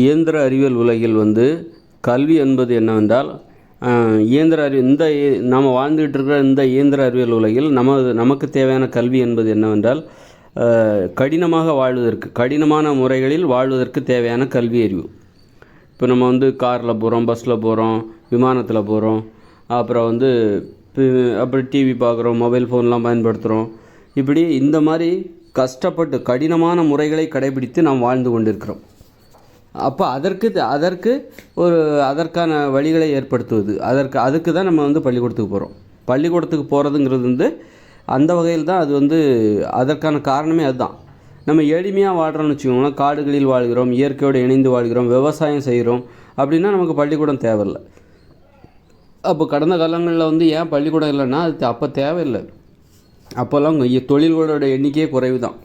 இயந்திர அறிவியல் உலகில் வந்து கல்வி என்பது என்னவென்றால் இயந்திர அறிவு இந்த நம்ம நாம் வாழ்ந்துகிட்டு இருக்கிற இந்த இயந்திர அறிவியல் உலகில் நமது நமக்கு தேவையான கல்வி என்பது என்னவென்றால் கடினமாக வாழ்வதற்கு கடினமான முறைகளில் வாழ்வதற்கு தேவையான கல்வி அறிவு. இப்போ நம்ம வந்து காரில் போகிறோம் பஸ்ஸில் போகிறோம் விமானத்தில் போகிறோம் அப்புறம் வந்து அப்படி அப்புறம் டிவி பார்க்குறோம் மொபைல் ஃபோன்லாம் பயன்படுத்துகிறோம் இப்படி இந்த மாதிரி கஷ்டப்பட்டு கடினமான முறைகளை கடைபிடித்து நாம் வாழ்ந்து கொண்டிருக்கிறோம். அப்போ அதற்கு த- அதற்கு ஒரு அதற்கான வழிகளை ஏற்படுத்துவது. அதற்கு அதுக்கு தான் நம்ம வந்து பள்ளிக்கூடத்துக்கு போகிறோம் பள்ளிக்கூடத்துக்கு போகிறதுங்கிறது வந்து அந்த வகையில் தான் அது வந்து அதற்கான காரணமே அதுதான். நம்ம எளிமையாக வாழ்கிறோம்னு வச்சுக்கோங்களேன். காடுகளில் வாழ்கிறோம் இயற்கையோடு இணைந்து வாழ்கிறோம் விவசாயம் செய்கிறோம் அப்படின்னா நமக்கு பள்ளிக்கூடம் தேவையில்லை. அப்போ கடந்த காலங்களில் வந்து ஏன் பள்ளிக்கூடம் இல்லைன்னா அது அப்போ தேவையில்லை. அப்போல்லாம் தொழில்களோட எண்ணிக்கையே குறைவு தான்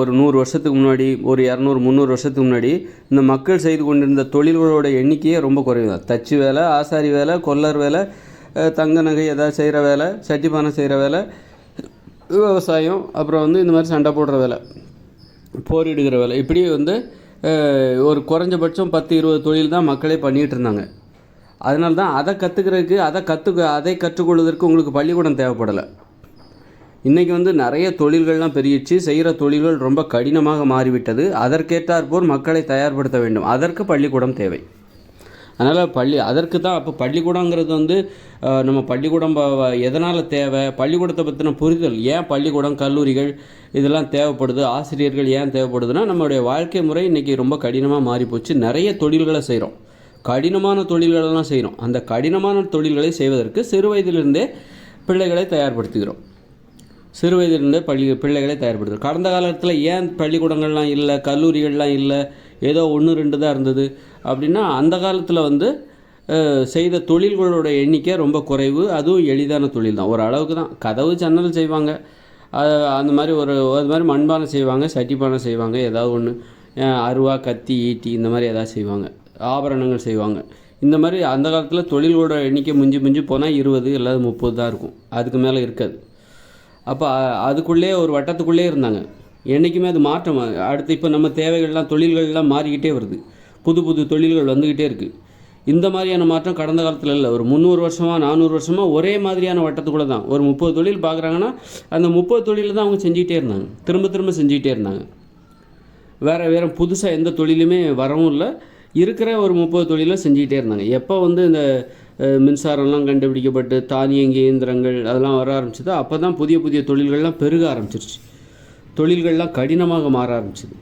ஒரு நூறு வருஷத்துக்கு முன்னாடி ஒரு இரநூறு முந்நூறு வருஷத்துக்கு முன்னாடி இந்த மக்கள் செய்து கொண்டிருந்த தொழில்களோட எண்ணிக்கையே ரொம்ப குறைவு தான் தச்சு வேலை ஆசாரி வேலை கொல்லர் வேலை தங்க நகை ஏதாவது செய்கிற வேலை சட்டிப்பானை செய்கிற வேலை விவசாயம் அப்புறம் வந்து இந்த மாதிரி சண்டை போடுற வேலை போரிடுகிற வேலை. இப்படி வந்து ஒரு குறைஞ்சபட்சம் பத்து இருபது தொழில் தான் மக்களே பண்ணிகிட்டு இருந்தாங்க. அதனால தான் அதை கற்றுக்கிறதுக்கு அதை கற்றுக்க அதை கற்றுக்கொள்வதற்கு உங்களுக்கு பள்ளிக்கூடம் தேவைப்படலை. இன்றைக்கி வந்து நிறைய தொழில்கள்லாம் பெருகிடுச்சு. செய்கிற தொழில்கள் ரொம்ப கடினமாக மாறிவிட்டது. அதற்கேற்றாற்போல் மக்களை தயார்படுத்த வேண்டும். அதற்கு பள்ளிக்கூடம் தேவை. அதனால் பள்ளி அதற்கு தான் அப்போ பள்ளிக்கூடங்கிறது வந்து நம்ம பள்ளிக்கூடம் எதனால் தேவை? பள்ளிக்கூடத்தை பற்றின புரிதல். ஏன் பள்ளிக்கூடம் கல்லூரிகள் இதெல்லாம் தேவைப்படுது? ஆசிரியர்கள் ஏன் தேவைப்படுதுன்னா நம்மளுடைய வாழ்க்கை முறை இன்றைக்கி ரொம்ப கடினமாக மாறிப்போச்சு. நிறைய தொழில்களை செய்கிறோம். கடினமான தொழில்களெல்லாம் செய்கிறோம். அந்த கடினமான தொழில்களை செய்வதற்கு சிறு வயதிலிருந்தே பிள்ளைகளை தயார்படுத்துகிறோம். சிறு வயதிலிருந்தே பள்ளி பிள்ளைகளை தயார்படுத்து கடந்த காலத்தில் ஏன் பள்ளிக்கூடங்கள்லாம் இல்லை கல்லூரிகள்லாம் இல்லை ஏதோ ஒன்று ரெண்டு தான் இருந்தது அப்படின்னா அந்த காலத்தில் வந்து செய்த தொழில்களோட எண்ணிக்கை ரொம்ப குறைவு. அதுவும் எளிதான தொழில் தான். ஒரு அளவுக்கு தான். கதவு ஜன்னல் செய்வாங்க. அந்த மாதிரி ஒரு அது மாதிரி மண்பானை செய்வாங்க சட்டிப்பானை செய்வாங்க ஏதாவது ஒன்று அருவா கத்தி ஈட்டி இந்த மாதிரி ஏதாவது செய்வாங்க. ஆபரணங்கள் செய்வாங்க. இந்த மாதிரி அந்த காலத்தில் தொழில்களோட எண்ணிக்கை முஞ்சி முஞ்சி போனால் இருபது இல்லாத முப்பது தான் இருக்கும். அதுக்கு மேலே இருக்காது. அப்போ அதுக்குள்ளே ஒரு வட்டத்துக்குள்ளே இருந்தாங்க. என்றைக்குமே அது மாற்றம் அடுத்து இப்போ நம்ம தேவைகள்லாம் தொழில்கள்லாம் மாறிக்கிட்டே வருது. புது புது தொழில்கள் வந்துக்கிட்டே இருக்குது இந்த மாதிரியான மாற்றம் கடந்த காலத்தில் இல்லை. ஒரு முந்நூறு வருஷமாக நானூறு வருஷமாக ஒரே மாதிரியான வட்டத்துக்குள்ளே தான். ஒரு முப்பது தொழில் பார்க்குறாங்கன்னா அந்த முப்பது தொழில் தான் அவங்க செஞ்சுக்கிட்டே இருந்தாங்க. திரும்ப திரும்ப செஞ்சுக்கிட்டே இருந்தாங்க. வேறு வேறு புதுசாக எந்த தொழிலுமே வரவும் இல்லை. இருக்கிற ஒரு முப்பது தொழிலும் செஞ்சுக்கிட்டே இருந்தாங்க. எப்போ வந்து இந்த மின்சாரம்லாம் கண்டுபிடிக்கப்பட்டு தானியங்கி இயந்திரங்கள் அதெல்லாம் வர ஆரம்பிச்சது. அப்போ தான் புதிய புதிய தொழில்கள்லாம் பெருக ஆரம்பிச்சிருச்சு. தொழில்கள்லாம் கடினமாக மாற ஆரம்பிச்சது.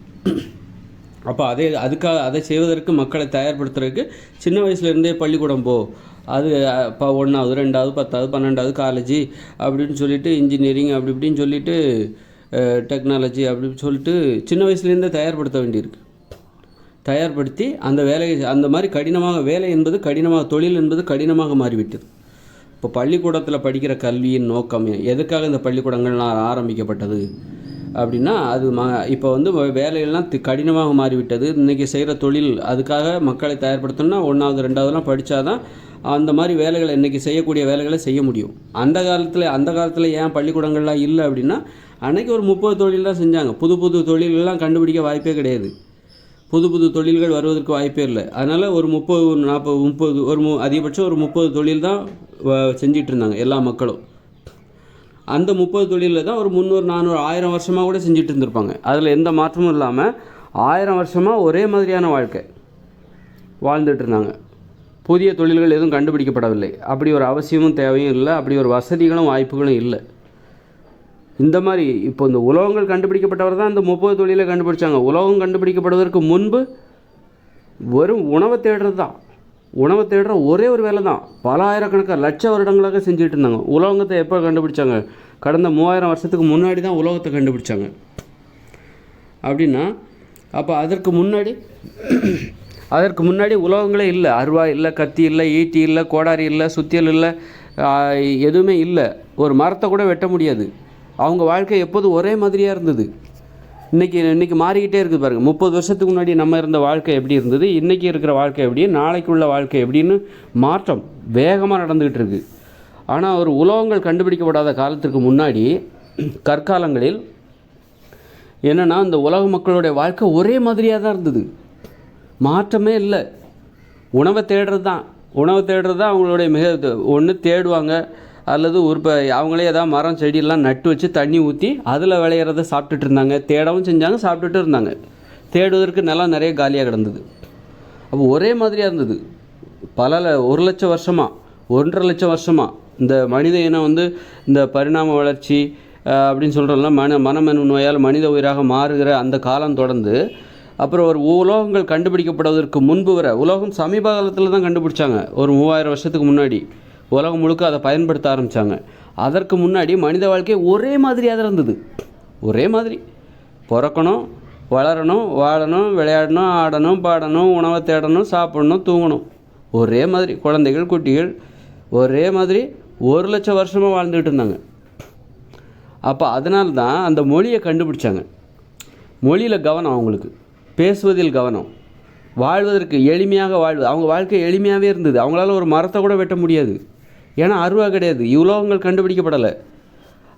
அப்போ அதே அதுக்காக அதை செய்வதற்கு மக்களை தயார்படுத்துறதுக்கு சின்ன வயசுலேருந்தே பள்ளிக்கூடம் போ. அது இப்போ ஒன்றாவது ரெண்டாவது பத்தாவது பன்னெண்டாவது காலேஜ் அப்படின்னு சொல்லிட்டு இன்ஜினியரிங் அப்படி இப்படின்னு சொல்லிட்டு டெக்னாலஜி அப்படின்னு சொல்லிட்டு சின்ன வயசுலேருந்தே தயார்படுத்த வேண்டியிருக்கு. தயார்படுத்தி அந்த வேலையை அந்த மாதிரி கடினமாக வேலை என்பது கடினமாக தொழில் என்பது கடினமாக மாறிவிட்டது. இப்போ பள்ளிக்கூடத்தில் படிக்கிற கல்வியின் நோக்கம் எதுக்காக இந்த பள்ளிக்கூடங்கள்லாம் ஆரம்பிக்கப்பட்டது? அப்படின்னா அது ம இப்போ வந்து வேலையெல்லாம் கடினமாக மாறிவிட்டது. இன்றைக்கி செய்கிற தொழில் அதுக்காக மக்களை தயார்படுத்தணும்னா ஒன்றாவது ரெண்டாவதுலாம் படித்தாதான் அந்த மாதிரி வேலைகளை இன்றைக்கி செய்யக்கூடிய வேலைகளை செய்ய முடியும். அந்த காலத்தில் அந்த காலத்தில் ஏன் பள்ளிக்கூடங்கள்லாம் இல்லை அப்படின்னா அன்னைக்கு ஒரு முப்பது தொழில் தான் செஞ்சாங்க. புது புது தொழிலெல்லாம் கண்டுபிடிக்க வாய்ப்பே கிடையாது. புது புது தொழில்கள் வருவதற்கு வாய்ப்பே இல்லை. அதனால் ஒரு முப்பது நாற்பது முப்பது ஒரு மு அதிகபட்சம் ஒரு முப்பது தொழில் தான் வ- இருந்தாங்க எல்லா மக்களும். அந்த முப்பது தொழிலில் தான் ஒரு முந்நூறு நானூறு ஆயிரம் வருஷமாக கூட செஞ்சுட்டு இருந்திருப்பாங்க அதில் எந்த மாற்றமும் இல்லாமல் ஆயிரம் வருஷமாக ஒரே மாதிரியான வாழ்க்கை வாழ்ந்துட்டு இருந்தாங்க புதிய தொழில்கள் எதுவும் கண்டுபிடிக்கப்படவில்லை. அப்படி ஒரு அவசியமும் தேவையும் இல்லை. அப்படி ஒரு வசதிகளும் வாய்ப்புகளும் இல்லை. இந்த மாதிரி இப்போ இந்த உலோகங்கள் கண்டுபிடிக்கப்பட்டவர் தான் இந்த முப்பது தொழிலை கண்டுபிடிச்சாங்க. உலோகம் கண்டுபிடிக்கப்படுவதற்கு முன்பு வெறும் உணவை தேடுறது தான். உணவை தேடுற ஒரே ஒரு வேலை தான். பல ஆயிரக்கணக்கான லட்ச வருடங்களாக செஞ்சுட்டு இருந்தாங்க. உலோகத்தை எப்போ கண்டுபிடிச்சாங்க? கடந்த மூவாயிரம் வருஷத்துக்கு முன்னாடி தான் உலோகத்தை கண்டுபிடிச்சாங்க. அப்படின்னா அப்போ அதற்கு முன்னாடி அதற்கு முன்னாடி உலோகங்களே இல்லை. அருவா இல்லை கத்தி இல்லை ஈட்டி இல்லை கோடாரி இல்லை சுத்தியல் இல்லை எதுவுமே இல்லை. ஒரு மரத்தை கூட வெட்ட முடியாது. அவங்க வாழ்க்கை எப்போதும் ஒரே மாதிரியாக இருந்தது? இன்றைக்கி இன்றைக்கி மாறிக்கிட்டே இருக்குது பாருங்கள் முப்பது வருஷத்துக்கு முன்னாடி நம்ம இருந்த வாழ்க்கை எப்படி இருந்தது? இன்றைக்கி இருக்கிற வாழ்க்கை எப்படி? நாளைக்கு உள்ள வாழ்க்கை எப்படின்னு மாற்றம் வேகமாக நடந்துக்கிட்டு இருக்குது ஆனால் ஒரு உலோகங்கள் கண்டுபிடிக்கப்படாத காலத்திற்கு முன்னாடி கற்காலங்களில் என்னென்னா இந்த உலக மக்களுடைய வாழ்க்கை ஒரே மாதிரியாக தான் இருந்தது. மாற்றமே இல்லை. உணவை தேடுறது தான் உணவை தேடுறது தான் அவங்களுடைய மிக ஒன்று தேடுவாங்க. அல்லது உற்ப அவங்களே ஏதாவது மரம் செடியெல்லாம் நட்டு வச்சு தண்ணி ஊற்றி அதில் விளையிறத சாப்பிட்டுட்டு இருந்தாங்க. தேடவும் செஞ்சாங்க சாப்பிட்டுட்டு இருந்தாங்க. தேடுவதற்கு நிலம் நிறைய காலியாக கிடந்தது. அப்போ ஒரே மாதிரியாக இருந்தது. பல ஒரு லட்சம் வருஷமாக ஒன்றரை லட்சம் வருஷமாக இந்த மனித இனம் வந்து இந்த பரிணாம வளர்ச்சி அப்படின்னு சொல்கிறோம்ல மன மனமெனும் நோயால் மனித உயிராக மாறுகிற அந்த காலம் தொடர்ந்து அப்புறம் ஒரு உலோகங்கள் கண்டுபிடிக்கப்படுவதற்கு முன்பு வர உலோகம் சமீப காலத்தில் தான் கண்டுபிடிச்சாங்க. ஒரு மூவாயிரம் வருஷத்துக்கு முன்னாடி. உலகம் முழுக்க அதை பயன்படுத்த ஆரம்பித்தாங்க அதற்கு முன்னாடி மனித வாழ்க்கை ஒரே மாதிரியாக தான் இருந்தது. ஒரே மாதிரி. பிறக்கணும் வளரணும் வாழணும் விளையாடணும் ஆடணும் பாடணும் உணவை தேடணும் சாப்பிடணும் தூங்கணும். ஒரே மாதிரி. குழந்தைகள் குட்டிகள் ஒரே மாதிரி ஒரு லட்சம் வருஷமாக வாழ்ந்துக்கிட்டு இருந்தாங்க. அப்போ அதனால தான் அந்த மொழியை கண்டுபிடிச்சாங்க. மொழியில் கவனம் அவங்களுக்கு. பேசுவதில் கவனம். வாழ்வதற்கு எளிமையாக வாழ்வது. அவங்க வாழ்க்கை எளிமையாகவே இருந்தது. அவங்களால ஒரு மரத்தை கூட வெட்ட முடியாது. ஏன்னா அருவா கிடையாது. உலோகங்கள் கண்டுபிடிக்கப்படலை.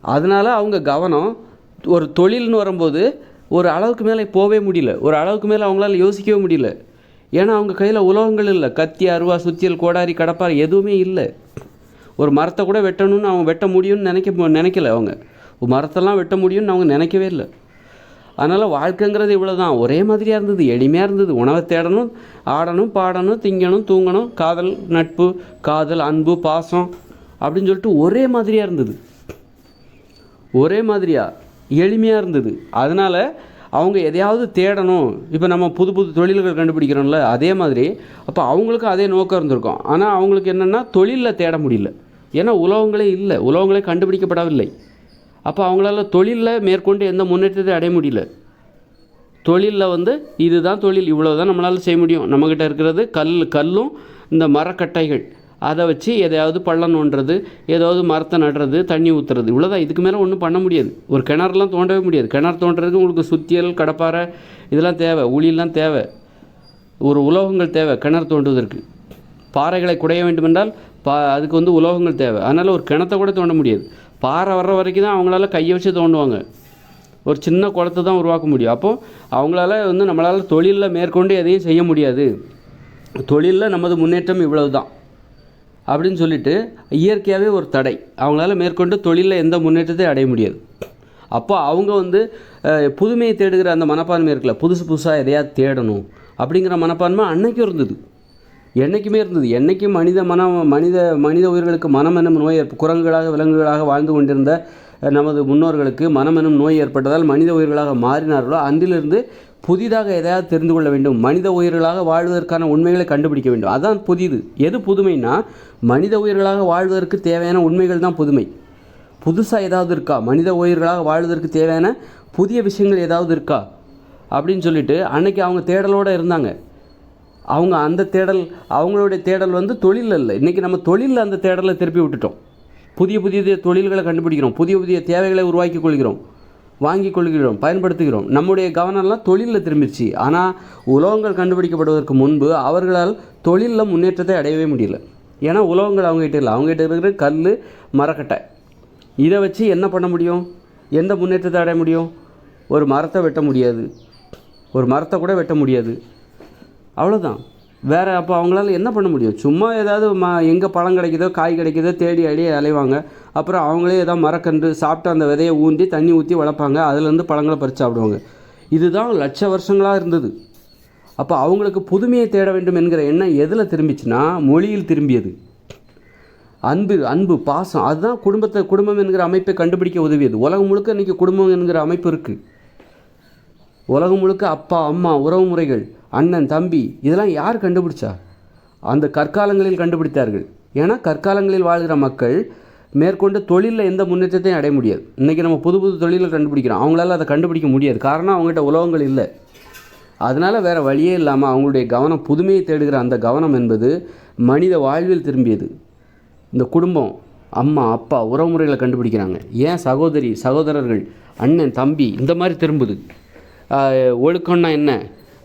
அதனால் அவங்க கவனம் ஒரு தொழில்னு வரும்போது ஒரு அளவுக்கு மேலே போகவே முடியல. ஒரு அளவுக்கு மேலே அவங்களால யோசிக்கவே முடியல. ஏன்னா அவங்க கையில் உலோகங்கள் இல்லை. கத்தி அருவா சுத்தியல் கோடாரி கடப்பார் எதுவுமே இல்லை. ஒரு மரத்தை கூட வெட்டணும்னு அவங்க வெட்ட முடியும்னு நினைக்க நினைக்கல அவங்க. ஒரு மரத்தெல்லாம் வெட்ட முடியும்னு அவங்க நினைக்கவே இல்லை. அதனால் வாழ்க்கைங்கிறது இவ்வளோ தான் ஒரே மாதிரியாக இருந்தது. எளிமையாக இருந்தது. உணவை தேடணும் ஆடணும் பாடணும் திங்கணும் தூங்கணும் காதல் நட்பு காதல் அன்பு பாசம் அப்படின்னு சொல்லிட்டு ஒரே மாதிரியாக இருந்தது. ஒரே மாதிரியாக எளிமையாக இருந்தது. அதனால் அவங்க எதையாவது தேடணும். இப்போ நம்ம புது புது தொழில்கள் கண்டுபிடிக்கிறோம்ல அதே மாதிரி அப்போ அவங்களுக்கும் அதே நோக்கம் இருந்திருக்கும். ஆனால் அவங்களுக்கு என்னென்னா தொழிலில் தேட முடியல. ஏன்னா உலகங்களே இல்லை. உலகங்களே கண்டுபிடிக்கப்படவில்லை. அப்போ அவங்களால தொழிலில் மேற்கொண்டு எந்த முன்னேற்றத்தை அடைய முடியல. தொழிலில் வந்து இதுதான் தொழில் இவ்வளோ தான் நம்மளால் செய்ய முடியும். நம்மக்கிட்ட இருக்கிறது கல் கல்லும் இந்த மரக்கட்டைகள். அதை வச்சு எதையாவது பள்ளம் நோண்டுறது ஏதாவது மரத்தை நடுறது தண்ணி ஊற்றுறது இவ்வளோதான் இதுக்கு மேலே ஒன்றும் பண்ண முடியாது. ஒரு கிணறுலாம் தோண்டவே முடியாது. கிணறு தோண்டுறதுக்கு உங்களுக்கு சுத்தியல் கடப்பாரை இதெல்லாம் தேவை. உளியெல்லாம் தேவை. ஒரு உலோகங்கள் தேவை கிணறு தோண்டுவதற்கு. பாறைகளை குடைய வேண்டுமென்றால் பா அதுக்கு வந்து உலோகங்கள் தேவை. அதனால் ஒரு கிணத்தை கூட தோண்ட முடியாது. பாறை வர்ற வரைக்கும் தான் அவங்களால கையை வச்சு தோண்டுவாங்க. ஒரு சின்ன குளத்தை தான் உருவாக்க முடியும். அப்போது அவங்களால வந்து நம்மளால் தொழிலில் மேற்கொண்டு எதையும் செய்ய முடியாது. தொழிலில் நமது முன்னேற்றம் இவ்வளவு தான் அப்படின்னு சொல்லிட்டு இயற்கையாகவே ஒரு தடை. அவங்களால மேற்கொண்டு தொழிலில் எந்த முன்னேற்றத்தையும் அடைய முடியாது. அப்போ அவங்க வந்து புதுமையை தேடுகிற அந்த மனப்பான்மை இருக்குல்ல புதுசு புதுசாக எதையாவது தேடணும் அப்படிங்கிற மனப்பான்மை அன்னைக்கும் இருந்தது. என்றைக்குமே இருந்தது. என்றைக்கும் மனித மனம் மனித மனித உயிர்களுக்கு மனம் எனும் நோய் ஏற்ப குரங்குகளாக விலங்குகளாக வாழ்ந்து கொண்டிருந்த நமது முன்னோர்களுக்கு மனம் எனும் நோய் ஏற்பட்டதால் மனித உயிர்களாக மாறினார்களோ அன்றிலிருந்து புதிதாக எதையாவது தெரிந்து கொள்ள வேண்டும். மனித உயிர்களாக வாழ்வதற்கான உண்மைகளை கண்டுபிடிக்க வேண்டும். அதான் புதிது. எது புதுமைனா மனித உயிர்களாக வாழ்வதற்கு தேவையான உண்மைகள் தான் புதுமை. புதுசாக ஏதாவது இருக்கா? மனித உயிர்களாக வாழ்வதற்கு தேவையான புதிய விஷயங்கள் ஏதாவது இருக்கா? அப்படின்னு சொல்லிட்டு அன்னைக்கு அவங்க தேடலோடு இருந்தாங்க. அவங்க அந்த தேடல் அவங்களுடைய தேடல் வந்து தொழில் இல்லை இன்றைக்கி நம்ம தொழிலில் அந்த தேடலை திருப்பி விட்டுட்டோம். புதிய புதிய தொழில்களை கண்டுபிடிக்கிறோம். புதிய புதிய தேவைகளை உருவாக்கி கொள்கிறோம். வாங்கி கொள்கிறோம் பயன்படுத்துகிறோம். நம்முடைய கவனம்லாம் தொழிலில் திரும்பிடுச்சு. ஆனால் உலகங்கள் கண்டுபிடிக்கப்படுவதற்கு முன்பு அவர்களால் தொழிலில் முன்னேற்றத்தை அடையவே முடியல. ஏன்னா உலோகங்கள் அவங்ககிட்ட இல்லை. அவங்ககிட்ட இருக்கிற கல் மரக்கட்டை. இதை வச்சு என்ன பண்ண முடியும்? எந்த முன்னேற்றத்தை அடைய முடியும்? ஒரு மரத்தை வெட்ட முடியாது. ஒரு மரத்தை கூட வெட்ட முடியாது. அவ்வளோதான் வேறு அப்போ அவங்களால என்ன பண்ண முடியும்? சும்மா ஏதாவது ம எங்கே பழம் கிடைக்குதோ காய் கிடைக்குதோ தேடி அடி அலைவாங்க. அப்புறம் அவங்களே ஏதாவது மரக்கன்று சாப்பிட்டு அந்த விதையை ஊண்டி தண்ணி ஊற்றி வளர்ப்பாங்க. அதுலேருந்து பழங்களை பறித்து சாப்பிடுவாங்க. இதுதான் லட்ச வருஷங்களாக இருந்தது. அப்போ அவங்களுக்கு புதுமையை தேட வேண்டும் என்கிற எண்ணம் எதில் திரும்பிச்சுன்னா மொழியில் திரும்பியது. அன்பு அன்பு பாசம் அதுதான் குடும்பத்தை குடும்பம் என்கிற அமைப்பை கண்டுபிடிக்க உதவியது. உலகம் முழுக்க இன்றைக்கி குடும்பம் என்கிற அமைப்பு இருக்குது உலகம் முழுக்க அப்பா அம்மா உறவு முறைகள் அண்ணன் தம்பி இதெல்லாம் யார் கண்டுபிடிச்சா? அந்த கற்காலங்களில் கண்டுபிடித்தார்கள். ஏன்னா கற்காலங்களில் வாழ்கிற மக்கள் மேற்கொண்டு தொழிலில் எந்த முன்னேற்றத்தையும் அடைய முடியாது. இன்றைக்கி நம்ம புது புது தொழிலை கண்டுபிடிக்கிறோம். அவங்களால அதை கண்டுபிடிக்க முடியாது. காரணம் அவங்ககிட்ட உலகங்கள் இல்லை. அதனால் வேறு வழியே இல்லாமல் அவங்களுடைய கவனம் புதுமையை தேடுகிற அந்த கவனம் என்பது மனித வாழ்வில் திரும்பியது. இந்த குடும்பம் அம்மா அப்பா உறவுமுறைகளை கண்டுபிடிக்கிறாங்க. ஏன் சகோதரி சகோதரர்கள் அண்ணன் தம்பி இந்த மாதிரி திரும்புது? ஒழுக்கம்னா என்ன?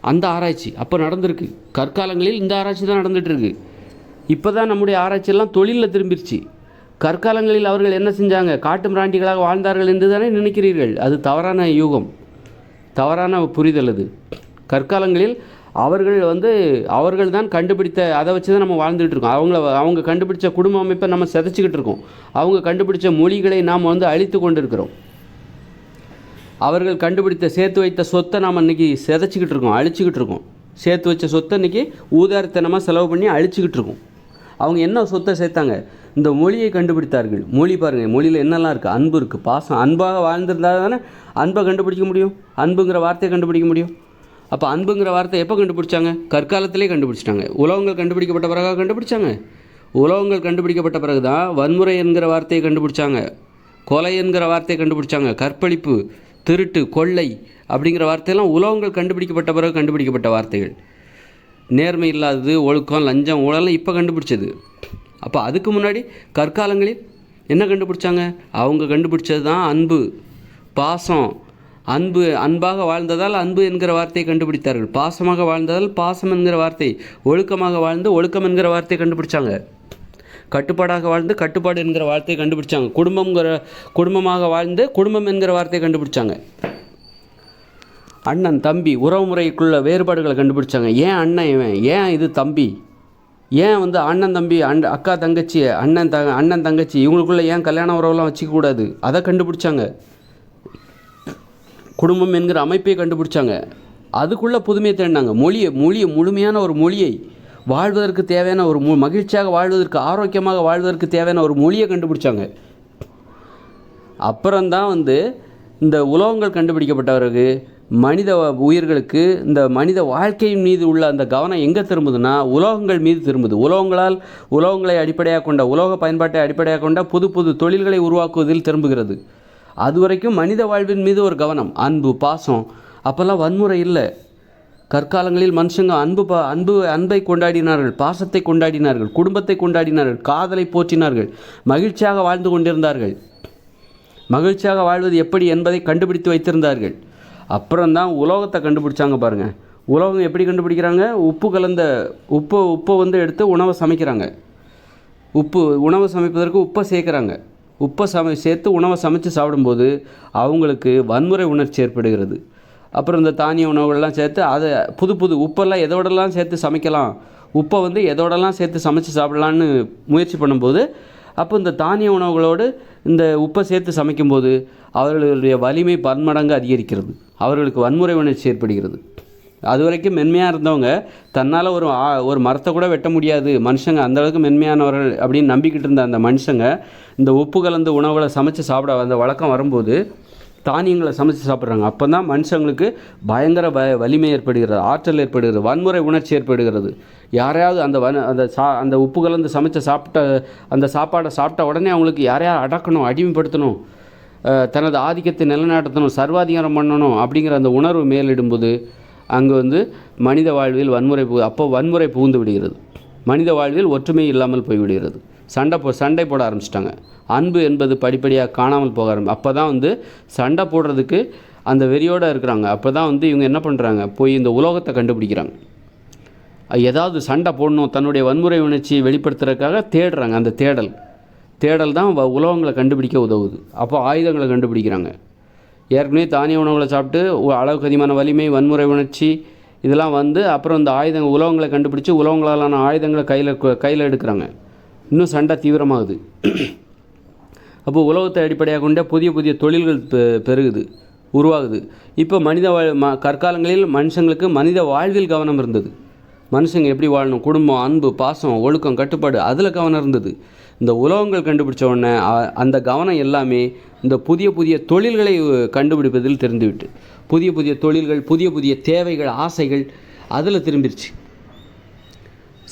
அந்த ஆராய்ச்சி. அப்போ நடந்திருக்கு. கற்காலங்களில் இந்த ஆராய்ச்சி தான் நடந்துகிட்ருக்கு இப்போ தான் நம்முடைய ஆராய்ச்சியெல்லாம் தொழிலில் திரும்பிருச்சு. கற்காலங்களில் அவர்கள் என்ன செஞ்சாங்க? காட்டு மிராண்டிகளாக வாழ்ந்தார்கள் என்று தானே நினைக்கிறீர்கள். அது தவறான யூகம். தவறான புரிதல் அது. கற்காலங்களில் அவர்கள் வந்து அவர்கள் தான் கண்டுபிடித்த அதை வச்சு தான் நம்ம வாழ்ந்துகிட்டு இருக்கோம் அவங்கள அவங்க கண்டுபிடிச்ச குடும்ப அமைப்பை நம்ம சிதைச்சிக்கிட்டு இருக்கோம் அவங்க கண்டுபிடிச்ச மொழிகளை நாம் வந்து அழித்து கொண்டு இருக்கிறோம் அவர்கள் கண்டுபிடித்த சேர்த்து வைத்த சொத்தை நாம் இன்றைக்கி செதைச்சிக்கிட்டு இருக்கோம் அழிச்சிக்கிட்டு இருக்கோம். சேர்த்து வச்ச சொத்தை இன்றைக்கி ஊதாரித்தனமாக செலவு பண்ணி அழிச்சிக்கிட்டு இருக்கோம். அவங்க என்ன சொத்தை சேர்த்தாங்க? இந்த மொழியை கண்டுபிடித்தார்கள். மொழி பாருங்கள் மொழியில் என்னெல்லாம் இருக்குது அன்பு இருக்குது பாசம். அன்பாக வாழ்ந்திருந்தால் தானே அன்பை கண்டுபிடிக்க முடியும்? அன்புங்கிற வார்த்தையை கண்டுபிடிக்க முடியும்? அப்போ அன்புங்கிற வார்த்தை எப்போ கண்டுபிடிச்சாங்க? கற்காலத்திலே கண்டுபிடிச்சிட்டாங்க. உலகங்கள் கண்டுபிடிக்கப்பட்ட பிறகாக கண்டுபிடிச்சாங்க. உலகங்கள் கண்டுபிடிக்கப்பட்ட பிறகு தான் வன்முறை என்கிற வார்த்தையை கண்டுபிடிச்சாங்க. கொலை என்கிற வார்த்தையை கண்டுபிடிச்சாங்க. கற்பழிப்பு. திருட்டு கொள்ளை அப்படிங்கிற வார்த்தையெல்லாம் உலகங்கள் கண்டுபிடிக்கப்பட்ட பிறகு கண்டுபிடிக்கப்பட்ட வார்த்தைகள். நேர்மை இல்லாதது ஒழுக்கம் லஞ்சம் ஊழலாம் இப்போ கண்டுபிடிச்சது. அப்போ அதுக்கு முன்னாடி கற்காலங்களில் என்ன கண்டுபிடிச்சாங்க? அவங்க கண்டுபிடிச்சது தான் அன்பு பாசம். அன்பு அன்பாக வாழ்ந்ததால் அன்பு என்கிற வார்த்தையை கண்டுபிடித்தார்கள். பாசமாக வாழ்ந்ததால் பாசம் என்கிற வார்த்தை ஒழுக்கமாக வாழ்ந்து ஒழுக்கம் என்கிற வார்த்தையை கண்டுபிடிச்சாங்க. கட்டுப்பாடாக வாழ்ந்து கட்டுப்பாடு என்கிற வார்த்தையை கண்டுபிடிச்சாங்க. குடும்பங்கிற குடும்பமாக வாழ்ந்து குடும்பம் என்கிற வார்த்தையை கண்டுபிடிச்சாங்க. அண்ணன் தம்பி உறவு முறைக்குள்ள வேறுபாடுகளை கண்டுபிடிச்சாங்க. ஏன் அண்ணன் இவன்? ஏன் இது தம்பி? ஏன் வந்து அண்ணன் தம்பி அண் அக்கா தங்கச்சி அண்ணன் த அண்ணன் தங்கச்சி இவங்களுக்குள்ளே ஏன் கல்யாண உறவுலாம் வச்சுக்க கூடாது அதை கண்டுபிடிச்சாங்க. குடும்பம் என்கிற அமைப்பை கண்டுபிடிச்சாங்க. அதுக்குள்ளே புதுமையை தேடினாங்க. மொழியை மொழியை முழுமையான ஒரு மொழியை வாழ்வதற்கு தேவையான ஒரு மு மகிழ்ச்சியாக வாழ்வதற்கு ஆரோக்கியமாக வாழ்வதற்கு தேவையான ஒரு மொழியை கண்டுபிடிச்சாங்க. அப்புறம்தான் வந்து இந்த உலோகங்கள் கண்டுபிடிக்கப்பட்ட பிறகு மனித உயிர்களுக்கு இந்த மனித வாழ்க்கையின் மீது உள்ள அந்த கவனம் எங்கே திரும்புதுன்னா உலோகங்கள் மீது திரும்புது. உலோகங்களால் உலோகங்களை அடிப்படையாக கொண்ட உலோக பயன்பாட்டை அடிப்படையாக கொண்ட புது புது தொழில்களை உருவாக்குவதில் திரும்புகிறது. அது வரைக்கும் மனித வாழ்வின் மீது ஒரு கவனம் அன்பு பாசம் அப்போல்லாம் வன்முறை இல்லை. கற்காலங்களில் மனுஷங்க அன்பு பா அன்பு அன்பை கொண்டாடினார்கள் பாசத்தை கொண்டாடினார்கள் குடும்பத்தை கொண்டாடினார்கள் காதலை போற்றினார்கள் மகிழ்ச்சியாக வாழ்ந்து கொண்டிருந்தார்கள். மகிழ்ச்சியாக வாழ்வது எப்படி என்பதை கண்டுபிடித்து வைத்திருந்தார்கள். அப்புறம்தான் உலோகத்தை கண்டுபிடிச்சாங்க பாருங்கள் உலோகம் எப்படி கண்டுபிடிக்கிறாங்க? உப்பு கலந்த உப்பு உப்பை வந்து எடுத்து உணவை சமைக்கிறாங்க. உப்பு உணவை சமைப்பதற்கு உப்பை சேர்க்குறாங்க. உப்பை சமை சேர்த்து உணவை சமைச்சு சாப்பிடும்போது அவங்களுக்கு வன்முறை உணர்ச்சி ஏற்படுகிறது. அப்புறம் இந்த தானிய உணவுகள்லாம் சேர்த்து அதை புது புது உப்பெல்லாம் எதோடலாம் சேர்த்து சமைக்கலாம். உப்பை வந்து எதோடலாம் சேர்த்து சமைச்சு சாப்பிடலான்னு முயற்சி பண்ணும்போது அப்போ இந்த தானிய உணவுகளோடு இந்த உப்பை சேர்த்து சமைக்கும்போது அவர்களுடைய வலிமை பன்மடங்கு அதிகரிக்கிறது. அவர்களுக்கு வன்முறை உணர்ச்சி ஏற்படுகிறது. அது வரைக்கும் மென்மையாக இருந்தவங்க தன்னால் ஒரு ஆ- ஒரு மரத்தை கூட வெட்ட முடியாது. மனுஷங்க அந்த அளவுக்கு மென்மையானவர்கள் அப்படின்னு நம்பிக்கிட்டு இருந்த அந்த மனுஷங்க இந்த உப்பு கலந்த உணவுகளை சமைச்சு சாப்பிட அந்த வழக்கம் வரும்போது தானியங்களை சமைச்சு சாப்பிட்றாங்க. அப்போ தான் மனுஷங்களுக்கு பயங்கர ப வலிமை ஏற்படுகிறது ஆற்றல் ஏற்படுகிறது வன்முறை உணர்ச்சி ஏற்படுகிறது. யாரையாவது அந்த வன அந்த சா அந்த உப்பு கலந்து சமைச்ச சாப்பிட்ட அந்த சாப்பாடை சாப்பிட்ட உடனே அவங்களுக்கு யாரையாவது அடக்கணும் அடிமைப்படுத்தணும் தனது ஆதிக்கத்தை நிலைநாட்டணும் சர்வாதிகாரம் பண்ணணும் அப்படிங்கிற அந்த உணர்வு மேலிடும்போது அங்கே வந்து மனித வாழ்வில் வன்முறை அப்போ வன்முறை புகுந்து விடுகிறது. மனித வாழ்வில் ஒற்றுமை இல்லாமல் போய்விடுகிறது. சண்டை போ சண்டை போட ஆரம்பிச்சிட்டாங்க. அன்பு என்பது படிப்படியாக காணாமல் போக ஆரம்பி அப்போ தான் வந்து சண்டை போடுறதுக்கு அந்த வெறியோடு இருக்கிறாங்க. அப்போ தான் வந்து இவங்க என்ன பண்ணுறாங்க போய் இந்த உலோகத்தை கண்டுபிடிக்கிறாங்க. ஏதாவது சண்டை போடணும் தன்னுடைய வன்முறை உணர்ச்சியை வெளிப்படுத்துறதுக்காக தேடுறாங்க அந்த தேடல். தேடல் தான் வ- உலோகங்களை கண்டுபிடிக்க உதவுது. அப்போ ஆயுதங்களை கண்டுபிடிக்கிறாங்க. ஏற்கனவே தானிய உணவுகளை சாப்பிட்டு அளவுக்கு அதிகமான வலிமை வன்முறை உணர்ச்சி இதெல்லாம் வந்து அப்புறம் இந்த ஆயுதங்கள் உலோகங்களை கண்டுபிடிச்சி உலோகங்களாலான ஆயுதங்களை கையில் கையில் எடுக்கிறாங்க. இன்னும் சண்டை தீவிரமாகுது. அப்போது உலகத்தை அடிப்படையாக கொண்ட புதிய புதிய தொழில்கள் பெ- பெருகுது உருவாகுது. இப்போ மனித வாழ் ம கற்காலங்களில் மனுஷங்களுக்கு மனித வாழ்வில் கவனம் இருந்தது. மனுஷங்க எப்படி வாழணும்? குடும்பம் அன்பு பாசம் ஒழுக்கம் கட்டுப்பாடு அதில் கவனம் இருந்தது. இந்த உலகங்கள் கண்டுபிடிச்ச உடனே அந்த கவனம் எல்லாமே இந்த புதிய புதிய தொழில்களை கண்டுபிடிப்பதில் தெரிந்துவிட்டு புதிய புதிய தொழில்கள் புதிய புதிய தேவைகள் ஆசைகள் அதில் திரும்பிடுச்சு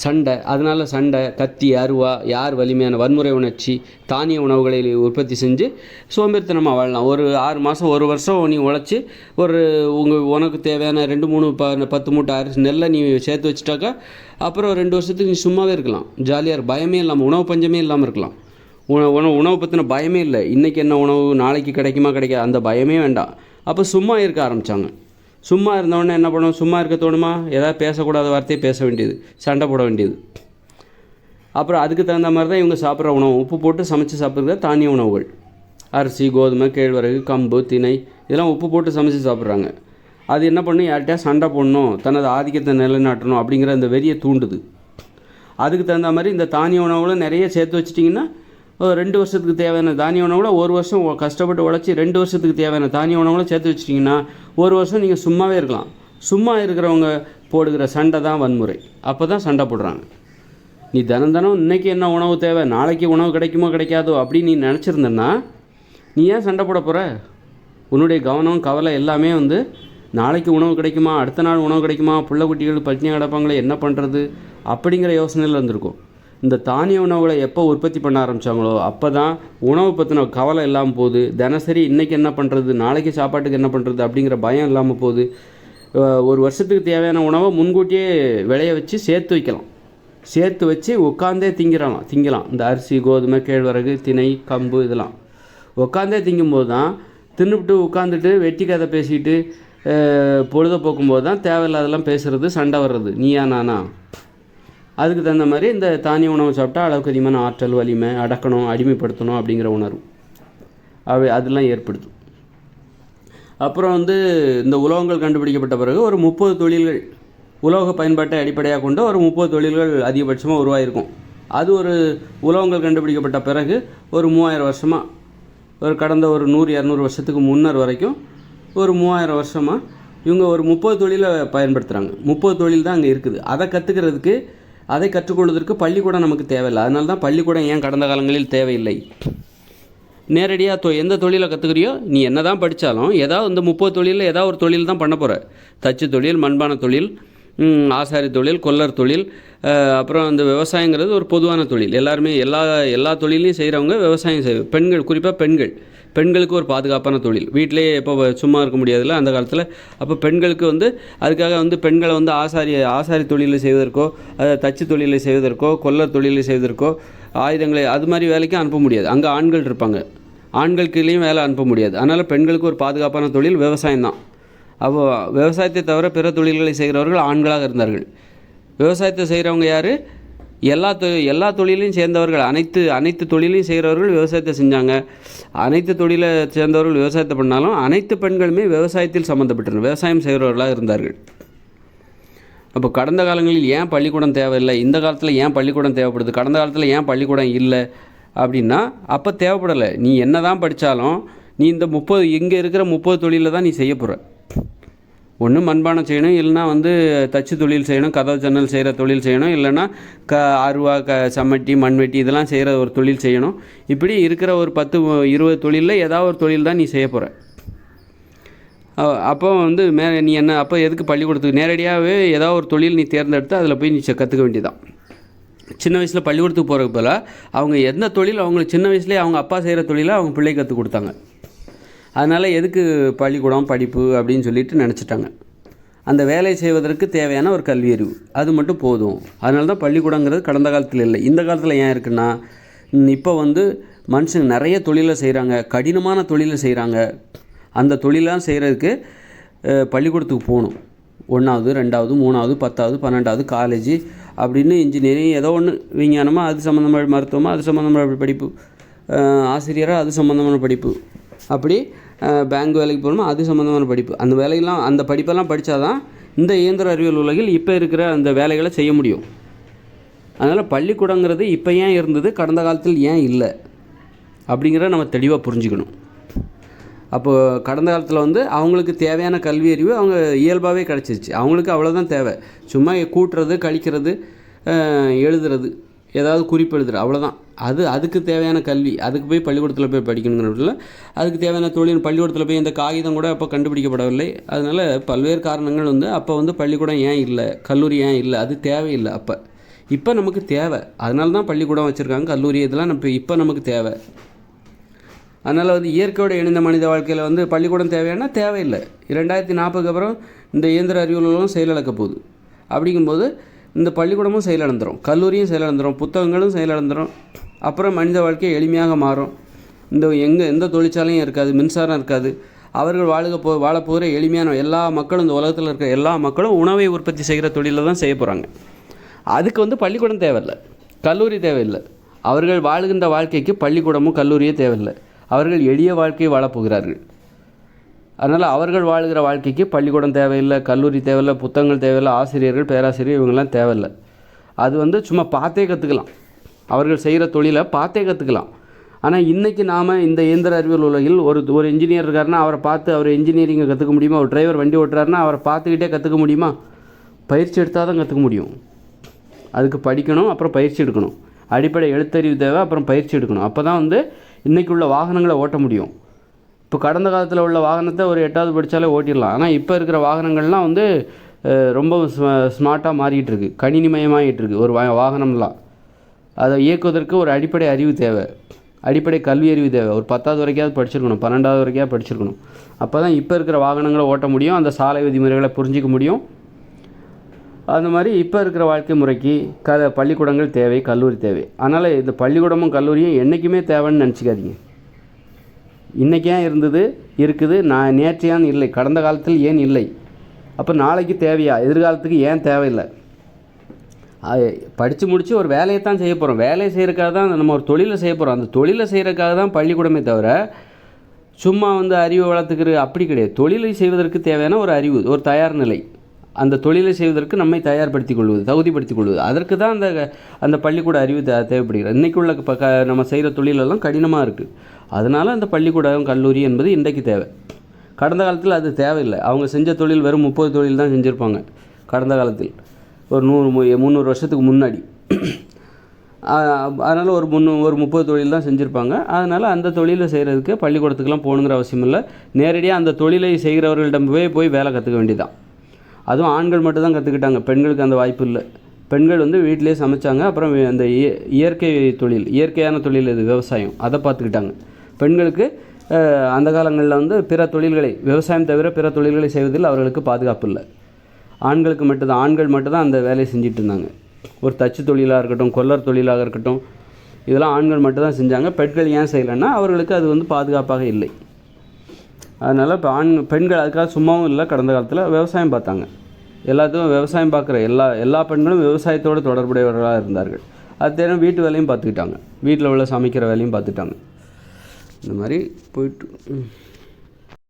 சண்டை. அதனால் சண்டை கத்தி அருவா யார் வலிமையான வன்முறை உணர்ச்சி தானிய உணவுகளை உற்பத்தி செஞ்சு சோம்பேறித்தனமாக வாழலாம். ஒரு ஆறு மாதம் ஒரு வருஷம் நீ உழைச்சி ஒரு உங்கள் உனக்கு தேவையான ரெண்டு மூணு ப பத்து மூட்டை அரிசி நெல்லை நீ சேர்த்து வச்சுட்டாக்கா அப்புறம் ரெண்டு வருஷத்துக்கு நீ சும்மாவே இருக்கலாம். ஜாலியாக பயமே இல்லாமல் உணவு பஞ்சமே இல்லாமல் இருக்கலாம். உணவு உணவு உணவு பற்றின பயமே இல்லை. இன்றைக்கி என்ன உணவு நாளைக்கு கிடைக்குமா கிடைக்காது அந்த பயமே வேண்டாம். அப்போ சும்மா இருக்க ஆரம்பித்தாங்க சும்மா இருந்தவொடனே என்ன பண்ணுவோம் சும்மா இருக்க தோணுமா? ஏதாவது பேசக்கூடாத வார்த்தையை பேச வேண்டியது. சண்டை போட வேண்டியது. அப்புறம் அதுக்கு தகுந்த மாதிரி தான் இவங்க சாப்பிட்ற உணவு. உப்பு போட்டு சமைச்சு சாப்பிட்றது தானிய உணவுகள். அரிசி கோதுமை கேழ்வரகு கம்பு திணை இதெல்லாம் உப்பு போட்டு சமைச்சு சாப்பிட்றாங்க. அது என்ன பண்ணும்? யார்கிட்டயா சண்டை போடணும்? தனது ஆதிக்கத்தை நிலைநாட்டணும் அப்படிங்கிற அந்த வெறியை தூண்டுது. அதுக்கு தகுந்த மாதிரி இந்த தானிய உணவுகளை நிறைய சேர்த்து வச்சிட்டிங்கன்னா ரெண்டு வருஷத்துக்கு தேவையான தானிய உணவுகளை ஒரு வருஷம் கஷ்டப்பட்டு உழைச்சி ரெண்டு வருஷத்துக்கு தேவையான தானிய உணவுகளை சேர்த்து வச்சிட்டிங்கன்னா ஒரு வருஷம் நீங்கள் சும்மாவே இருக்கலாம். சும்மா இருக்கிறவங்க போடுகிற சண்டை தான் வன்முறை. அப்போ தான் சண்டை போடுறாங்க. நீ தினம் தினம் இன்னைக்கு என்ன உணவு தேவை நாளைக்கு உணவு கிடைக்குமோ கிடைக்காதோ அப்படின்னு நீ நினச்சிருந்தன்னா நீ ஏன் சண்டை போட போகிற உன்னுடைய கவனம் கவலை எல்லாமே வந்து நாளைக்கு உணவு கிடைக்குமா அடுத்த நாள் உணவு கிடைக்குமா பிள்ளை குட்டிகள் பட்டினி கிடப்பாங்களே என்ன பண்ணுறது அப்படிங்கிற யோசனையில் இருந்திருக்கும். இந்த தானிய உணவுகளை எப்போ உற்பத்தி பண்ண ஆரம்பித்தாங்களோ அப்போ தான் உணவு பற்றின கவலை இல்லாமல் போகுது. தினசரி இன்றைக்கி என்ன பண்ணுறது நாளைக்கு சாப்பாட்டுக்கு என்ன பண்ணுறது அப்படிங்கிற பயம் இல்லாமல் போகுது. ஒரு வருஷத்துக்கு தேவையான உணவை முன்கூட்டியே விளைய வச்சு சேர்த்து வைக்கலாம். சேர்த்து வச்சு உட்காந்தே திங்கிறலாம் திங்கலாம். இந்த அரிசி கோதுமை கேழ்வரகு திணை கம்பு இதெல்லாம். உட்காந்தே திங்கும்போது தான் தின்னுபிட்டு உட்காந்துட்டு வெட்டி கதை பேசிட்டு பொழுத போக்கும்போது தான் தேவையில்லாதெல்லாம் பேசுறது சண்டை வர்றது. நீயா நானா? அதுக்கு தகுந்த மாதிரி இந்த தானிய உணவு சாப்பிட்டா அளவுக்கு அதிகமான ஆற்றல் வலிமை அடக்கணும் அடிமைப்படுத்தணும் அப்படிங்கிற உணர்வு. அவை அதெல்லாம் ஏற்படுத்தும். அப்புறம் வந்து இந்த உலோகங்கள் கண்டுபிடிக்கப்பட்ட பிறகு ஒரு முப்பது தொழில்கள் உலோக பயன்பாட்டை அடிப்படையாக கொண்டு ஒரு முப்பது தொழில்கள் அதிகபட்சமாக உருவாயிருக்கும். அது ஒரு உலோகங்கள் கண்டுபிடிக்கப்பட்ட பிறகு ஒரு மூவாயிரம் வருஷமாக ஒரு கடந்த ஒரு நூறு இரநூறு வருஷத்துக்கு முன்னர் வரைக்கும் ஒரு மூவாயிரம் வருஷமாக இவங்க ஒரு முப்பது தொழிலை பயன்படுத்துகிறாங்க முப்பது தொழில் தான் அங்கே இருக்குது. அதை கற்றுக்கிறதுக்கு அதை கற்றுக்கொள்வதற்கு பள்ளிக்கூடம் நமக்கு தேவையில்லை. அதனால தான் பள்ளிக்கூடம் ஏன் கடந்த காலங்களில் தேவையில்லை? நேரடியாக தொ எந்த தொழிலை கற்றுக்கிறியோ நீ என்ன தான் படித்தாலும் ஏதாவது இந்த முப்பது தொழிலில் ஏதாவது ஒரு தொழில் தான் பண்ண போகிற தச்சு தொழில் மண்பான தொழில் ஆசாரி தொழில் கொல்லர் தொழில் அப்புறம் அந்த விவசாயங்கிறது ஒரு பொதுவான தொழில். எல்லாருமே எல்லா எல்லா தொழிலையும் செய்கிறவங்க விவசாயம் செய் பெண்கள் குறிப்பாக பெண்கள். பெண்களுக்கு ஒரு பாதுகாப்பான தொழில். வீட்டிலேயே எப்போ சும்மா இருக்க முடியாதுல்ல அந்த காலத்தில். அப்போ பெண்களுக்கு வந்து அதுக்காக வந்து பெண்களை வந்து ஆசாரி ஆசாரி தொழிலை செய்வதற்கோ அதை தச்சு தொழிலை செய்வதற்கோ கொல்லர் தொழிலை செய்வதற்கோ ஆயுதங்களை அது மாதிரி வேலைக்கு அனுப்ப முடியாது. அங்கே ஆண்கள் இருப்பாங்க. ஆண்களுக்குள்ளேயும் வேலை அனுப்ப முடியாது. அதனால் பெண்களுக்கு ஒரு பாதுகாப்பான தொழில் விவசாயம் தான் அப்போ விவசாயத்தை தவிர பிற தொழில்களை செய்கிறவர்கள் ஆண்களாக இருந்தார்கள். விவசாயத்தை செய்கிறவங்க யார்? எல்லா தொ எல்லா தொழிலையும் சேர்ந்தவர்கள் அனைத்து அனைத்து தொழிலையும் செய்கிறவர்கள் விவசாயத்தை செஞ்சாங்க. அனைத்து தொழிலை சேர்ந்தவர்கள் விவசாயத்தை பண்ணாலும் அனைத்து பெண்களுமே விவசாயத்தில் சம்மந்தப்பட்டிருந்த விவசாயம் செய்கிறவர்களாக இருந்தார்கள். அப்போ கடந்த காலங்களில் ஏன் பள்ளிக்கூடம் தேவையில்லை? இந்த காலத்தில் ஏன் பள்ளிக்கூடம் தேவைப்படுது? கடந்த காலத்தில் ஏன் பள்ளிக்கூடம் இல்லை? அப்படின்னா அப்போ தேவைப்படலை. நீ என்ன தான் படித்தாலும் நீ இந்த முப்பது இங்கே இருக்கிற முப்பது தொழிலில் தான் நீ செய்ய போகிற ஒன்று மண்பானம் செய்யணும் இல்லைன்னா வந்து தச்சு தொழில் செய்யணும் கதவு ஜன்னல் செய்கிற தொழில் செய்யணும் இல்லைன்னா க அருவா க சம்மட்டி மண்வெட்டி இதெல்லாம் செய்கிற ஒரு தொழில் செய்யணும். இப்படி இருக்கிற ஒரு பத்து இருபது தொழிலில் ஏதாவது ஒரு தொழில் தான் நீ செய்ய போகிற அப்போ வந்து மே நீ என்ன அப்போ எதுக்கு பள்ளிக்கூடத்துக்கு நேரடியாகவே ஏதாவது ஒரு தொழில் நீ தேர்ந்தெடுத்து அதில் போய் நீ கற்றுக்க வேண்டியதான் சின்ன வயசில் பள்ளிக்கூடத்துக்கு போகிறதுக்கு போல் அவங்க எந்த தொழில் அவங்களுக்கு சின்ன வயசுலேயே அவங்க அப்பா செய்கிற தொழிலை அவங்க பிள்ளை கற்றுக் கொடுத்தாங்க. அதனால் எதுக்கு பள்ளிக்கூடம் படிப்பு அப்படின்னு சொல்லிட்டு நினச்சிட்டாங்க. அந்த வேலை செய்வதற்கு தேவையான ஒரு கல்வி அறிவு. அது மட்டும் போதும். அதனால தான் பள்ளிக்கூடங்கிறது கடந்த காலத்தில் இல்லை. இந்த காலத்தில் ஏன் இருக்குன்னா இப்போ வந்து மனுஷங்க நிறைய தொழிலை செய்கிறாங்க கடினமான தொழிலை செய்கிறாங்க அந்த தொழிலாம் செய்கிறதுக்கு பள்ளிக்கூடத்துக்கு போகணும். ஒன்றாவது ரெண்டாவது மூணாவது பத்தாவது பன்னெண்டாவது காலேஜ் அப்படின்னு இன்ஜினியரிங் ஏதோ ஒன்று விஞ்ஞானமாக அது சம்மந்தமான மருத்துவமாக அது சம்மந்தமான படிப்பு. ஆசிரியராக அது சம்மந்தமான படிப்பு. அப்படி பேங்க் வேலைக்கு போகணுமோ? அது சம்மந்தமான படிப்பு. அந்த வேலையெல்லாம் அந்த படிப்பெல்லாம் படித்தா தான் இந்த இயந்திர அறிவியல் உலகில் இப்போ இருக்கிற அந்த வேலைகளை செய்ய முடியும். அதனால் பள்ளிக்கூடங்கிறது இப்போ ஏன் இருந்தது? கடந்த காலத்தில் ஏன் இல்லை? அப்படிங்கிறத நம்ம தெளிவாக புரிஞ்சுக்கணும். அப்போது கடந்த காலத்தில் வந்து அவங்களுக்கு தேவையான கல்வி அறிவு அவங்க இயல்பாகவே கிடச்சிருச்சு. அவங்களுக்கு அவ்வளோதான் தேவை. சும்மா கூட்டுறது கழிக்கிறது எழுதுறது. ஏதாவது குறிப்பு எழுதுற அவ்வளோதான் அது அதுக்கு தேவையான கல்வி அதுக்கு போய் பள்ளிக்கூடத்தில் போய் படிக்கணுங்கிறதுல அதுக்கு தேவையான தொழில் பள்ளிக்கூடத்தில் போய் இந்த காகிதம் கூட அப்போ கண்டுபிடிக்கப்படவில்லை. அதனால் பல்வேறு காரணங்கள் வந்து அப்போ வந்து பள்ளிக்கூடம் ஏன் இல்லை கல்லூரி ஏன் இல்லை அது தேவையில்லை அப்போ. இப்போ நமக்கு தேவை. அதனால தான் பள்ளிக்கூடம் வச்சுருக்காங்க கல்லூரி இதெல்லாம் நம்ம இப்போ நமக்கு தேவை. அதனால் வந்து இயற்கையோடு இணைந்த மனித வாழ்க்கையில் வந்து பள்ளிக்கூடம் தேவையானா தேவையில்லை. இரண்டாயிரத்தி நாற்பதுக்கு அப்புறம் இந்த இயந்திர அறிவியலும் செயலிழக்க போகுது. அப்படிங்கும்போது இந்த பள்ளிக்கூடமும் செயலிழந்துடும் கல்லூரியும் செயலிழந்துடும் புத்தகங்களும் செயலிழந்துடும் அப்புறம் மனித வாழ்க்கை எளிமையாக மாறும். இந்த எங்கே எந்த தொழிற்சாலையும் இருக்காது மின்சாரம் இருக்காது. அவர்கள் வாழுக போ வாழ போகிற எளிமையான எல்லா மக்களும் இந்த உலகத்தில் இருக்கிற எல்லா மக்களும் உணவை உற்பத்தி செய்கிற தொழிலில் தான் செய்ய போகிறாங்க அதுக்கு வந்து பள்ளிக்கூடம் தேவையில்லை. கல்லூரி தேவையில்லை. அவர்கள் வாழ்கின்ற வாழ்க்கைக்கு பள்ளிக்கூடமும் கல்லூரியே தேவையில்லை. அவர்கள் எளிய வாழ்க்கையை வாழப் போகிறார்கள். அதனால் அவர்கள் வாழ்கிற வாழ்க்கைக்கு பள்ளிக்கூடம் தேவையில்லை கல்லூரி தேவையில்லை புத்தகங்கள் தேவையில்லை ஆசிரியர்கள் பேராசிரியர் இவங்கெல்லாம் தேவையில்லை. அது வந்து சும்மா பார்த்தே கற்றுக்கலாம் அவர்கள் செய்கிற தொழிலை பார்த்தே கற்றுக்கலாம் ஆனால் இன்றைக்கி நாம் இந்த இயந்திர அறிவியல் உலகில் ஒரு ஒரு இன்ஜினியர் இருக்காருன்னா அவரை பார்த்து அவர் இன்ஜினியரிங்கை கற்றுக்க முடியுமா? ஒரு டிரைவர் வண்டி ஓட்டுறாருன்னா அவரை பார்த்துக்கிட்டே கற்றுக்க முடியுமா? பயிற்சி எடுத்தால் தான் கற்றுக்க முடியும். அதுக்கு படிக்கணும் அப்புறம் பயிற்சி எடுக்கணும். அடிப்படை எழுத்தறிவு தேவை அப்புறம் பயிற்சி எடுக்கணும். அப்போ தான் வந்து இன்றைக்கி உள்ள வாகனங்களை ஓட்ட முடியும். இப்போ கடந்த காலத்தில் உள்ள வாகனத்தை ஒரு எட்டாவது படித்தாலே ஓட்டிடலாம். ஆனால் இப்போ இருக்கிற வாகனங்கள்லாம் வந்து ரொம்ப ஸ்மார்ட்டாக மாறிக்கிட்டு இருக்கு கணினிமயமாகிட்டு இருக்கு ஒரு வா- வாகனம்லாம். அதை இயக்குவதற்கு ஒரு அடிப்படை அறிவு தேவை. அடிப்படை கல்வி அறிவு தேவை. ஒரு பத்தாவது வரைக்காவது படிச்சிருக்கணும். பன்னெண்டாவது வரைக்காவது படிச்சிருக்கணும். அப்போ தான் இப்போ இருக்கிற வாகனங்களை ஓட்ட முடியும். அந்த சாலை விதிமுறைகளை புரிஞ்சிக்க முடியும். அந்த மாதிரி இப்போ இருக்கிற வாழ்க்கை முறைக்கு க பள்ளிக்கூடங்கள் தேவை கல்லூரி தேவை. அதனால் இந்த பள்ளிக்கூடமும் கல்லூரியும் என்றைக்குமே தேவைன்னு நினச்சிக்காதீங்க. இன்றைக்கி ஏன் இருந்தது? இருக்குது. நான் நேற்றையான் இல்லை? கடந்த காலத்தில் ஏன் இல்லை? அப்போ நாளைக்கு தேவையா? எதிர்காலத்துக்கு ஏன் தேவையில்லை? படித்து முடித்து ஒரு வேலையை தான் செய்ய போகிறோம் வேலையை செய்கிறக்காக தான் நம்ம ஒரு தொழிலை செய்ய போகிறோம் அந்த தொழிலை செய்கிறக்காக தான் பள்ளிக்கூடமே தவிர சும்மா வந்து அறிவை வளர்த்துக்கிற அப்படி கிடையாது. தொழிலை செய்வதற்கு தேவையான ஒரு அறிவு ஒரு தயார் நிலை. அந்த தொழிலை செய்வதற்கு நம்மை தயார்படுத்திக் கொள்வது தகுதிப்படுத்திக் கொள்வது. அதற்கு தான் அந்த அந்த பள்ளிக்கூட அறிவு தே தேவைப்படுகிறது. இன்றைக்கு உள்ள இப்போ நம்ம செய்கிற தொழிலெல்லாம் கடினமாக இருக்குது அதனால் அந்த பள்ளிக்கூடம் கல்லூரி என்பது இன்றைக்கு தேவை. கடந்த காலத்தில் அது தேவையில்லை. அவங்க செஞ்ச தொழில் வெறும் முப்பது தொழில் தான் செஞ்சுருப்பாங்க கடந்த காலத்தில். ஒரு நூறு மு- முந்நூறு வருஷத்துக்கு முன்னாடி. அதனால் ஒரு முன்னூ ஒரு முப்பது தொழில் தான் செஞ்சுருப்பாங்க. அதனால் அந்த தொழிலை செய்கிறதுக்கு பள்ளிக்கூடத்துக்குலாம் போகணுங்கிற அவசியம் இல்லை. நேரடியாக அந்த தொழிலை செய்கிறவர்களிடம் போய் போய் வேலை கற்றுக்க வேண்டியதான் அதுவும் ஆண்கள் மட்டும் தான் கற்றுக்கிட்டாங்க பெண்களுக்கு அந்த வாய்ப்பு இல்லை. பெண்கள் வந்து வீட்டிலே சமைச்சாங்க. அப்புறம் அந்த இய- இயற்கை தொழில் இயற்கையான தொழில் இது விவசாயம். அதை பார்த்துக்கிட்டாங்க. பெண்களுக்கு அந்த காலங்களில் வந்து பிற தொழில்களை விவசாயம் தவிர பிற தொழில்களை செய்வதில் அவர்களுக்கு பாதுகாப்பு இல்லை. ஆண்களுக்கு மட்டும்தான் ஆண்கள் மட்டும்தான் அந்த வேலையை செஞ்சுட்டு இருந்தாங்க. ஒரு தச்சு தொழிலாக இருக்கட்டும் கொல்லர் தொழிலாக இருக்கட்டும் இதெல்லாம் ஆண்கள் மட்டும்தான் செஞ்சாங்க. பெண்கள் ஏன் செய்யலைன்னா அவர்களுக்கு அது வந்து பாதுகாப்பாக இல்லை. அதனால் இப்போ ஆண் பெண்கள் அதுக்காக சும்மாவும் இல்லை கடந்த காலத்தில் விவசாயம் பார்த்தாங்க. எல்லாத்துக்கும் விவசாயம் பார்க்குற எல்லா எல்லா பெண்களும் விவசாயத்தோடு தொடர்புடையவர்களாக இருந்தார்கள். அது தேவை வீட்டு வேலையும் பார்த்துக்கிட்டாங்க. வீட்டில் உள்ள சமைக்கிற வேலையும் பார்த்துட்டாங்க இந்த மாதிரி போயிட்டு